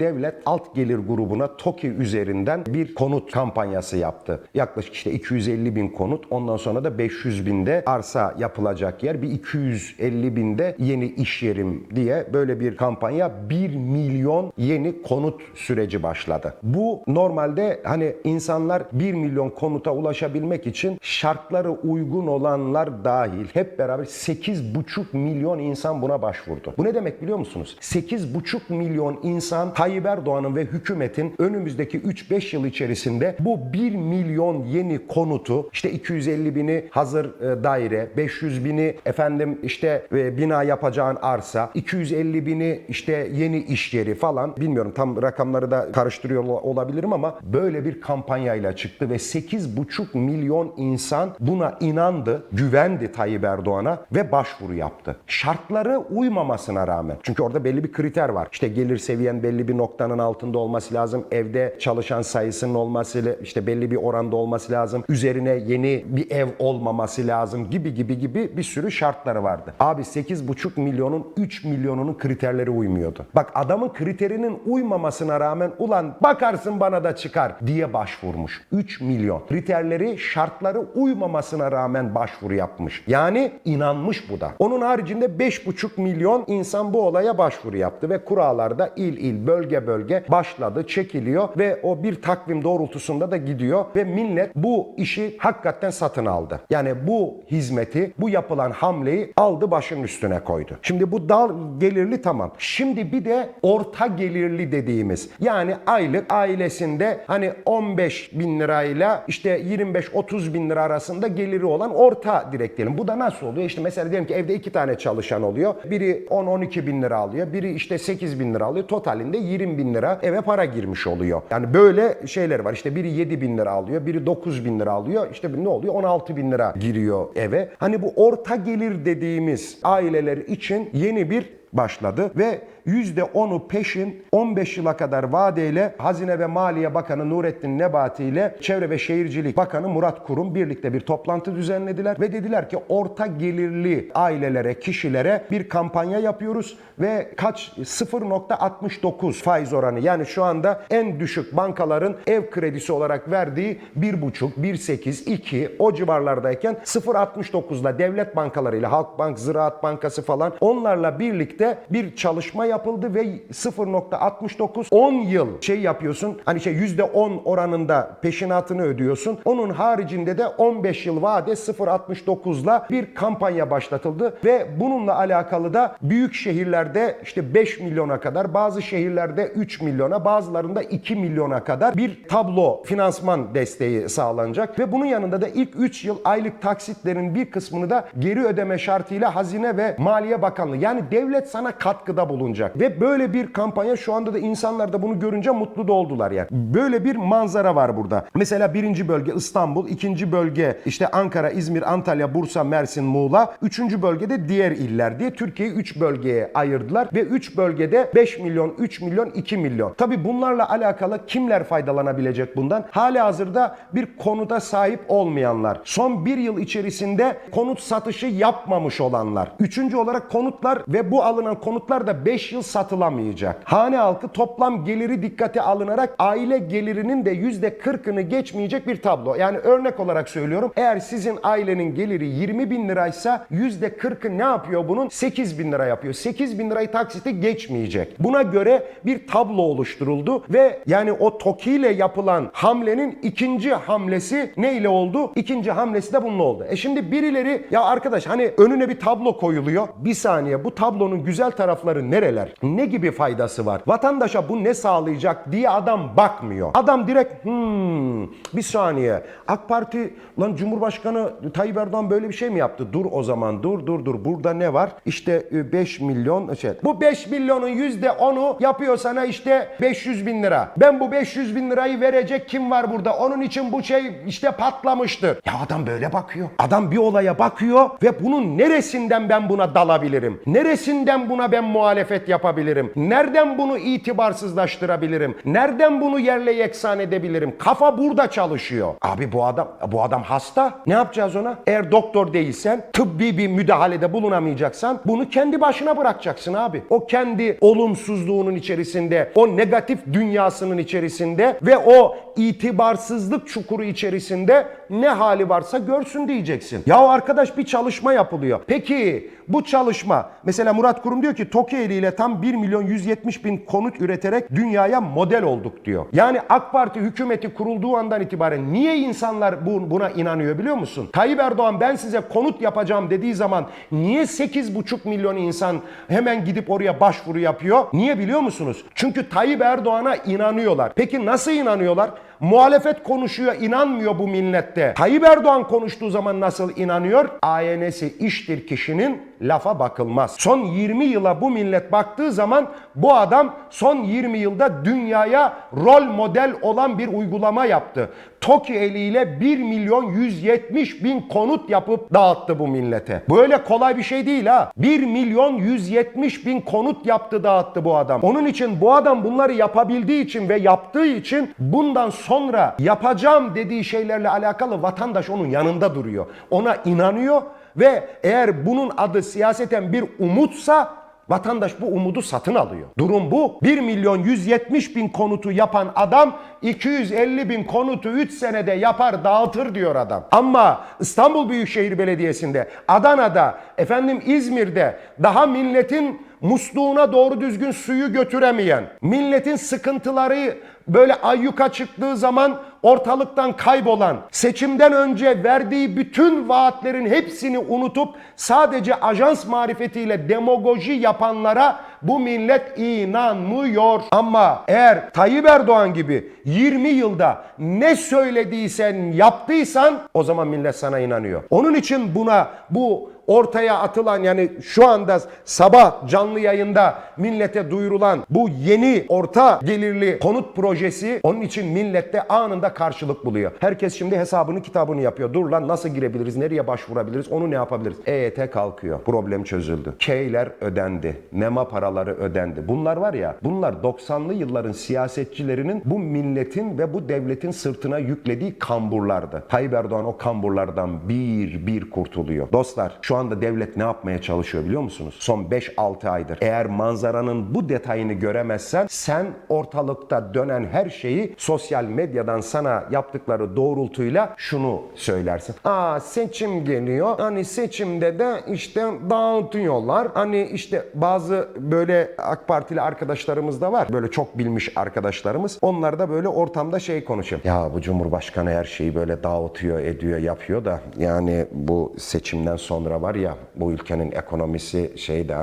Devlet alt gelir grubuna TOKİ üzerinden bir konut kampanyası yaptı. Yaklaşık işte 250 bin konut ondan sonra da 500 binde arsa yapılacak yer bir 250 binde yeni iş yerim diye böyle bir kampanya 1 milyon yeni konut süreci başladı. Bu normalde hani insanlar 1 milyon konuta ulaşabilmek için şartları uygun olanlar dahil hep beraber 8,5 milyon insan buna başvurdu. Bu ne demek biliyor musunuz? 8,5 milyon insan Tayyip Erdoğan'ın ve hükümetin önümüzdeki 3-5 yıl içerisinde bu 1 milyon yeni konutu işte 250 bini hazır e, daire, 500 bini efendim işte e, bina yapacağın arsa, 250 bini işte yeni iş yeri falan bilmiyorum tam rakamları da karıştırıyor ol- olabilirim ama böyle bir kampanyayla çıktı ve 8,5 milyon insan buna inandı, güvendi Tayyip Erdoğan'a ve başvuru yaptı. Şartları uymamasına rağmen. Çünkü orada belli bir kriter var. İşte gelir seviyen belli bir noktanın altında olması lazım. Evde çalışan sayısının olması, işte belli bir oranda olması lazım. Üzerine yeni bir ev olmaması lazım gibi gibi gibi bir sürü şartları vardı. Abi 8,5 milyonun 3 milyonunun kriterleri uymuyordu. Bak adamın kriterinin uymamasına rağmen ulan bakarsın bana da çıkar diye başvurmuş. 3 milyon. Kriterleri şartları uymamasına rağmen başvuru yapmış. Yani inanmış bu da. Onun haricinde 5,5 milyon insan bu olaya başvuru yaptı ve kurallarda il il bölge bölge başladı, çekiliyor ve o bir takvim doğrultusunda da gidiyor ve millet bu işi hakikaten satın aldı. Yani bu hizmeti, bu yapılan hamleyi aldı başının üstüne koydu. Şimdi bu dar gelirli tamam. Şimdi bir de orta gelirli dediğimiz yani aylık ailesinde hani 15 bin lirayla işte 25-30 bin lira arasında geliri olan orta direkt diyelim. Bu da nasıl oluyor? İşte mesela diyelim ki evde iki tane çalışan oluyor. Biri 10-12 bin lira alıyor. Biri işte 8 bin lira alıyor. Totalinde 20 bin lira eve para girmiş oluyor. Yani böyle şeyler var. İşte biri 7 bin lira alıyor. Biri 9 bin lira alıyor. İşte ne oluyor? 16 bin lira giriyor eve. Hani bu orta gelir dediğimiz aileler için yeni bir başladı ve %10'u peşin 15 yıla kadar vadeyle Hazine ve Maliye Bakanı Nurettin Nebati ile Çevre ve Şehircilik Bakanı Murat Kurum birlikte bir toplantı düzenlediler ve dediler ki orta gelirli ailelere, kişilere bir kampanya yapıyoruz ve kaç? 0.69 faiz oranı. Yani şu anda en düşük bankaların ev kredisi olarak verdiği 1.5, 1.8, 2 o civarlardayken 0.69'la devlet bankalarıyla Halkbank, Ziraat Bankası falan onlarla birlikte bir çalışma yapıldı ve 0.69 10 yıl şey yapıyorsun. Hani şey %10 oranında peşinatını ödüyorsun. Onun haricinde de 15 yıl vade 0.69'la bir kampanya başlatıldı ve bununla alakalı da büyük şehirlerde işte 5 milyona kadar, bazı şehirlerde 3 milyona, bazılarında 2 milyona kadar bir tablo finansman desteği sağlanacak ve bunun yanında da ilk 3 yıl aylık taksitlerin bir kısmını da geri ödeme şartıyla Hazine ve Maliye Bakanlığı yani devlet sana katkıda bulunacak ve böyle bir kampanya şu anda da insanlar da bunu görünce mutlu da oldular yani. Böyle bir manzara var burada. Mesela birinci bölge İstanbul, ikinci bölge işte Ankara, İzmir, Antalya, Bursa, Mersin, Muğla, üçüncü bölgede diğer iller diye Türkiye'yi 3 bölgeye ayırdılar ve 3 bölgede 5 milyon, 3 milyon, 2 milyon. Tabi bunlarla alakalı kimler faydalanabilecek bundan? Hali hazırda bir konuda sahip olmayanlar. Son bir yıl içerisinde konut satışı yapmamış olanlar. Üçüncü olarak konutlar ve bu alınan konutlar da 5 yıl satılamayacak. Hane halkı toplam geliri dikkate alınarak aile gelirinin de %40'ını geçmeyecek bir tablo. Yani örnek olarak söylüyorum. Eğer sizin ailenin geliri 20 bin liraysa %40'ı ne yapıyor bunun? 8 bin lira yapıyor. 8 bin lirayı taksite geçmeyecek. Buna göre bir tablo oluşturuldu ve yani o TOKİ ile yapılan hamlenin ikinci hamlesi ne ile oldu? İkinci hamlesi de bununla oldu. E şimdi birileri ya arkadaş hani önüne bir tablo koyuluyor. Bir saniye bu tablonun güzel tarafları nereler? Ne gibi faydası var? Vatandaşa bu ne sağlayacak diye adam bakmıyor. Adam direkt hmm bir saniye AK Parti lan Cumhurbaşkanı Tayyip Erdoğan böyle bir şey mi yaptı? Dur o zaman dur dur dur burada ne var? İşte e, 5 milyon şey. Bu 5 milyonun %10'u yapıyor sana işte 500 bin lira. Ben bu 500 bin lirayı verecek kim var burada? Onun için bu şey işte patlamıştır. Ya adam böyle bakıyor. Adam bir olaya bakıyor ve bunun neresinden ben buna dalabilirim? Neresinden Nereden buna ben muhalefet yapabilirim? Nereden bunu itibarsızlaştırabilirim? Nereden bunu yerle yeksan edebilirim? Kafa burada çalışıyor. Abi bu adam bu adam hasta. Ne yapacağız ona? Eğer doktor değilsen, tıbbi bir müdahalede bulunamayacaksan bunu kendi başına bırakacaksın abi. O kendi olumsuzluğunun içerisinde, o negatif dünyasının içerisinde ve o itibarsızlık çukuru içerisinde ne hali varsa görsün diyeceksin. Ya arkadaş bir çalışma yapılıyor. Peki bu çalışma mesela Murat Kurum diyor ki Tokieli ile tam 1 milyon 170 bin konut üreterek dünyaya model olduk diyor. Yani AK Parti hükümeti kurulduğu andan itibaren niye insanlar bu- buna inanıyor biliyor musun? Tayyip Erdoğan ben size konut yapacağım dediği zaman niye 8,5 milyon insan hemen gidip oraya başvuru yapıyor? Niye biliyor musunuz? Çünkü Tayyip Erdoğan'a inanıyorlar. Peki nasıl inanıyorlar? Muhalefet konuşuyor, inanmıyor bu millette. Tayyip Erdoğan konuştuğu zaman nasıl inanıyor? AYN'si iştir kişinin lafa bakılmaz. Son 20 yıla bu millet baktığı zaman bu adam son 20 yılda dünyaya rol model olan bir uygulama yaptı. TOKİ eliyle 1 milyon 170 bin konut yapıp dağıttı bu millete. Böyle kolay bir şey değil ha. 1 milyon 170 bin konut yaptı dağıttı bu adam. Onun için bu adam bunları yapabildiği için ve yaptığı için bundan sonra yapacağım dediği şeylerle alakalı vatandaş onun yanında duruyor. Ona inanıyor ve eğer bunun adı siyaseten bir umutsa Vatandaş bu umudu satın alıyor. Durum bu. 1 milyon 170 bin konutu yapan adam 250 bin konutu 3 senede yapar dağıtır diyor adam. Ama İstanbul Büyükşehir Belediyesi'nde, Adana'da, efendim İzmir'de daha milletin musluğuna doğru düzgün suyu götüremeyen, milletin sıkıntıları böyle ayyuka çıktığı zaman ortalıktan kaybolan, seçimden önce verdiği bütün vaatlerin hepsini unutup sadece ajans marifetiyle demagoji yapanlara bu millet inanmıyor. Ama eğer Tayyip Erdoğan gibi 20 yılda ne söylediysen yaptıysan o zaman millet sana inanıyor. Onun için buna bu ortaya atılan yani şu anda sabah canlı yayında millete duyurulan bu yeni orta gelirli konut projesi onun için millette anında karşılık buluyor. Herkes şimdi hesabını kitabını yapıyor. Dur lan nasıl girebiliriz, nereye başvurabiliriz, onu ne yapabiliriz? EYT kalkıyor. Problem çözüldü. K'ler ödendi. NEMA paraları ödendi. Bunlar var ya bunlar 90'lı yılların siyasetçilerinin bu milletin ve bu devletin sırtına yüklediği kamburlardı. Tayyip Erdoğan o kamburlardan bir bir kurtuluyor. Dostlar şu anda devlet ne yapmaya çalışıyor biliyor musunuz? Son 5-6 aydır. Eğer manzaranın bu detayını göremezsen sen ortalıkta dönen her şeyi sosyal medyadan sana yaptıkları doğrultuyla şunu söylersin. Aa seçim geliyor. Hani seçimde de işte dağıtıyorlar. Hani işte bazı böyle AK Partili arkadaşlarımız da var. Böyle çok bilmiş arkadaşlarımız. Onlar da böyle ortamda şey konuşuyor. Ya bu Cumhurbaşkanı her şeyi böyle dağıtıyor, ediyor, yapıyor da yani bu seçimden sonra var ya bu ülkenin ekonomisi şey de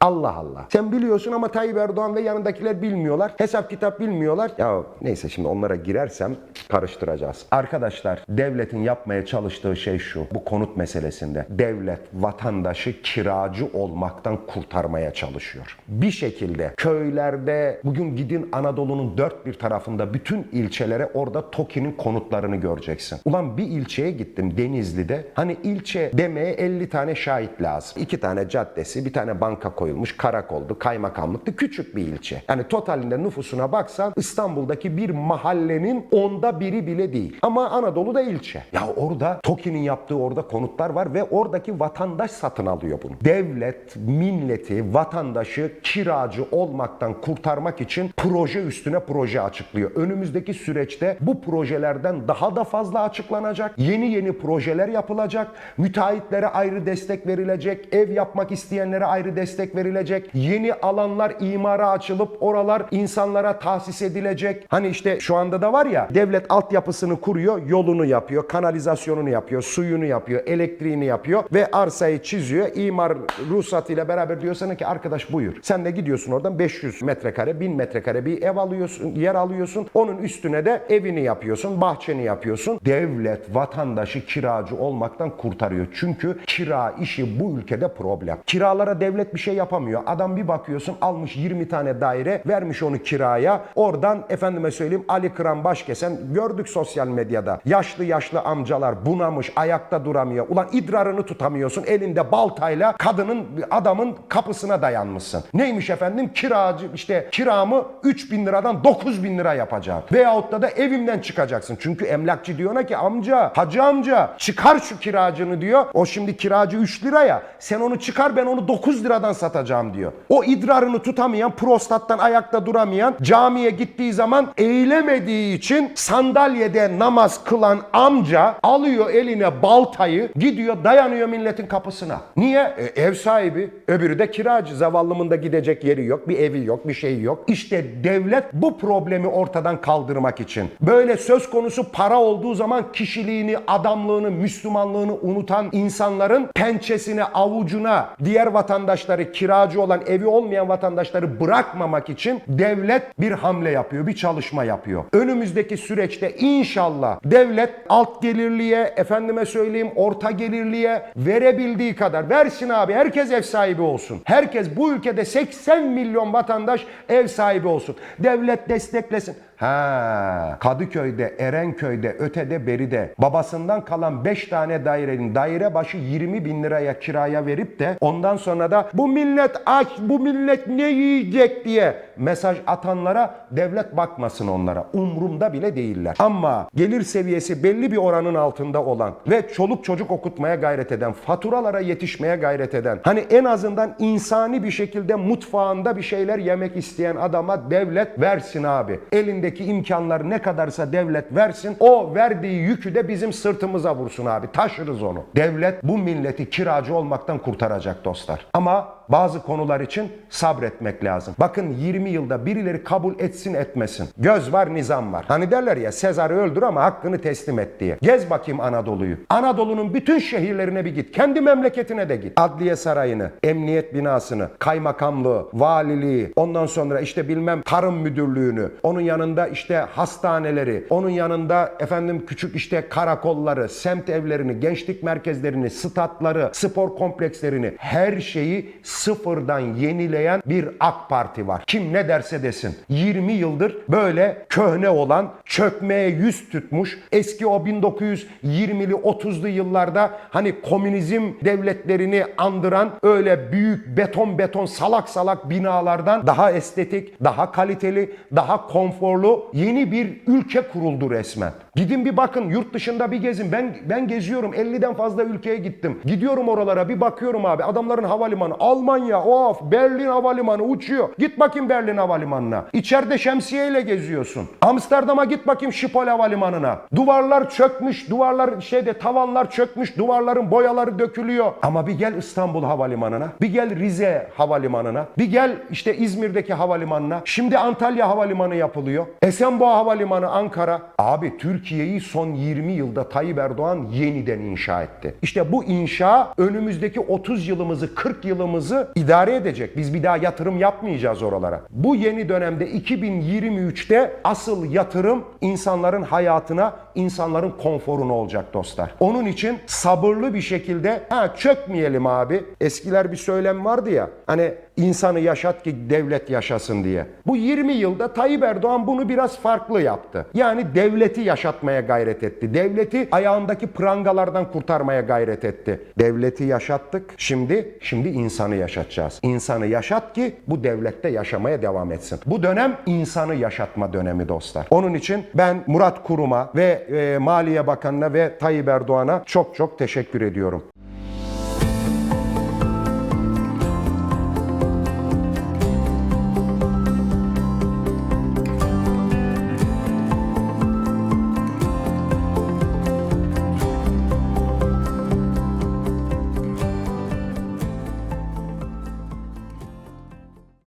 Allah Allah. Sen biliyorsun ama Tayyip Erdoğan ve yanındakiler bilmiyorlar. Hesap kitap bilmiyorlar. Ya neyse şimdi onlara girersem karıştıracağız. Arkadaşlar devletin yapmaya çalıştığı şey şu. Bu konut meselesinde. Devlet vatandaşı kiracı olmaktan kurtarmaya çalışıyor. Bir şekilde köylerde bugün gidin Anadolu'nun dört bir tarafında bütün ilçelere orada TOKİ'nin konutlarını göreceksin. Ulan bir ilçeye gittim Denizli'de. Hani ilçe demeye 50 tane şahit lazım. İki tane caddesi, bir tane banka koyulmuş, karakoldu, kaymakamlıktı. Küçük bir ilçe. Yani totalinde nüfusuna baksan İstanbul'daki bir mahallenin onda biri bile değil. Ama Anadolu'da ilçe. Ya orada TOKİ'nin yaptığı orada konutlar var ve oradaki vatandaş satın alıyor bunu. Devlet, milleti, vatandaşı kiracı olmaktan kurtarmak için proje üstüne proje açıklıyor. Önümüzdeki süreçte bu projelerden daha da fazla açıklanacak. Yeni yeni projeler yapılacak. Müteahhitlere ayrı destek verilecek. Ev yapmak isteyenlere ayrı destek verilecek. Yeni alanlar imara açılıp oralar insanlara tahsis edilecek. Hani işte şu anda da var ya devlet altyapısını kuruyor, yolunu yapıyor, kanalizasyonunu yapıyor, suyunu yapıyor, elektriğini yapıyor ve arsayı çiziyor. İmar ruhsatıyla beraber diyor sana ki arkadaş buyur. Sen de gidiyorsun oradan 500 metrekare, 1000 metrekare bir ev alıyorsun, yer alıyorsun. Onun üstüne de evini yapıyorsun, bahçeni yapıyorsun. Devlet vatandaşı kiracı olmaktan kurtarıyor. Çünkü kira işi bu ülkede problem. Kiralara devlet bir şey yapamıyor yapamıyor. Adam bir bakıyorsun almış 20 tane daire vermiş onu kiraya. Oradan efendime söyleyeyim Ali Kıran Başkesen gördük sosyal medyada. Yaşlı yaşlı amcalar bunamış ayakta duramıyor. Ulan idrarını tutamıyorsun elinde baltayla kadının adamın kapısına dayanmışsın. Neymiş efendim kiracı işte kiramı 3 bin liradan 9 bin lira yapacağım. Veyahut da da evimden çıkacaksın. Çünkü emlakçı diyor ki amca hacı amca çıkar şu kiracını diyor. O şimdi kiracı 3 lira ya sen onu çıkar ben onu 9 liradan satacağım diyor. O idrarını tutamayan prostattan ayakta duramayan camiye gittiği zaman eğilemediği için sandalyede namaz kılan amca alıyor eline baltayı gidiyor dayanıyor milletin kapısına. Niye? E, ev sahibi. Öbürü de kiracı. Zavallımın da gidecek yeri yok. Bir evi yok. Bir şeyi yok. İşte devlet bu problemi ortadan kaldırmak için. Böyle söz konusu para olduğu zaman kişiliğini, adamlığını, Müslümanlığını unutan insanların pençesine, avucuna diğer vatandaşları, kiracı olan, evi olmayan vatandaşları bırakmamak için devlet bir hamle yapıyor, bir çalışma yapıyor. Önümüzdeki süreçte inşallah devlet alt gelirliye, efendime söyleyeyim orta gelirliye verebildiği kadar versin abi. Herkes ev sahibi olsun. Herkes bu ülkede 80 milyon vatandaş ev sahibi olsun. Devlet desteklesin. Ha, Kadıköy'de, Erenköy'de, ötede, beride. Babasından kalan 5 tane dairenin daire başı 20 bin liraya kiraya verip de ondan sonra da bu millet aç, bu millet ne yiyecek? diye mesaj atanlara devlet bakmasın onlara. Umrumda bile değiller. Ama gelir seviyesi belli bir oranın altında olan ve çoluk çocuk okutmaya gayret eden, faturalara yetişmeye gayret eden, hani en azından insani bir şekilde mutfağında bir şeyler yemek isteyen adama devlet versin abi. Elindeki imkanlar ne kadarsa devlet versin. O verdiği yükü de bizim sırtımıza vursun abi. Taşırız onu. Devlet bu milleti kiracı olmaktan kurtaracak dostlar. Ama bazı konular için sabretmek lazım. Bakın 20 yılda birileri kabul etsin etmesin. Göz var nizam var. Hani derler ya Sezar'ı öldür ama hakkını teslim et diye. Gez bakayım Anadolu'yu. Anadolu'nun bütün şehirlerine bir git. Kendi memleketine de git. Adliye sarayını, emniyet binasını, kaymakamlığı, valiliği, ondan sonra işte bilmem tarım müdürlüğünü, onun yanında işte hastaneleri, onun yanında efendim küçük işte karakolları, semt evlerini, gençlik merkezlerini, statları, spor komplekslerini her şeyi sıfırdan yenileyen bir AK Parti var. Kim ne derse desin. 20 yıldır böyle köhne olan, çökmeye yüz tutmuş, eski o 1920'li 30'lu yıllarda hani komünizm devletlerini andıran öyle büyük beton beton salak salak binalardan daha estetik, daha kaliteli, daha konforlu yeni bir ülke kuruldu resmen. Gidin bir bakın yurt dışında bir gezin. Ben ben geziyorum 50'den fazla ülkeye gittim. Gidiyorum oralara bir bakıyorum abi. Adamların havalimanı Almanya, of Berlin havalimanı uçuyor. Git bakayım Berlin havalimanına. İçeride şemsiyeyle geziyorsun. Amsterdam'a git bakayım Schiphol havalimanına. Duvarlar çökmüş, duvarlar şeyde tavanlar çökmüş, duvarların boyaları dökülüyor. Ama bir gel İstanbul havalimanına, bir gel Rize havalimanına, bir gel işte İzmir'deki havalimanına. Şimdi Antalya havalimanı yapılıyor. Esenboğa havalimanı Ankara. Abi Türkiye'yi son 20 yılda Tayyip Erdoğan yeniden inşa etti. İşte bu inşa önümüzdeki 30 yılımızı, 40 yılımızı idare edecek. Biz bir daha yatırım yapmayacağız oralara. Bu yeni dönemde 2023'te asıl yatırım insanların hayatına, insanların konforuna olacak dostlar. Onun için sabırlı bir şekilde ha çökmeyelim abi. Eskiler bir söylem vardı ya. Hani insanı yaşat ki devlet yaşasın diye. Bu 20 yılda Tayyip Erdoğan bunu biraz farklı yaptı. Yani devleti yaşatmaya gayret etti. Devleti ayağındaki prangalardan kurtarmaya gayret etti. Devleti yaşattık. Şimdi şimdi insanı yaşatacağız. İnsanı yaşat ki bu devlette yaşamaya devam etsin. Bu dönem insanı yaşatma dönemi dostlar. Onun için ben Murat Kurum'a ve e, Maliye Bakanı'na ve Tayyip Erdoğan'a çok çok teşekkür ediyorum.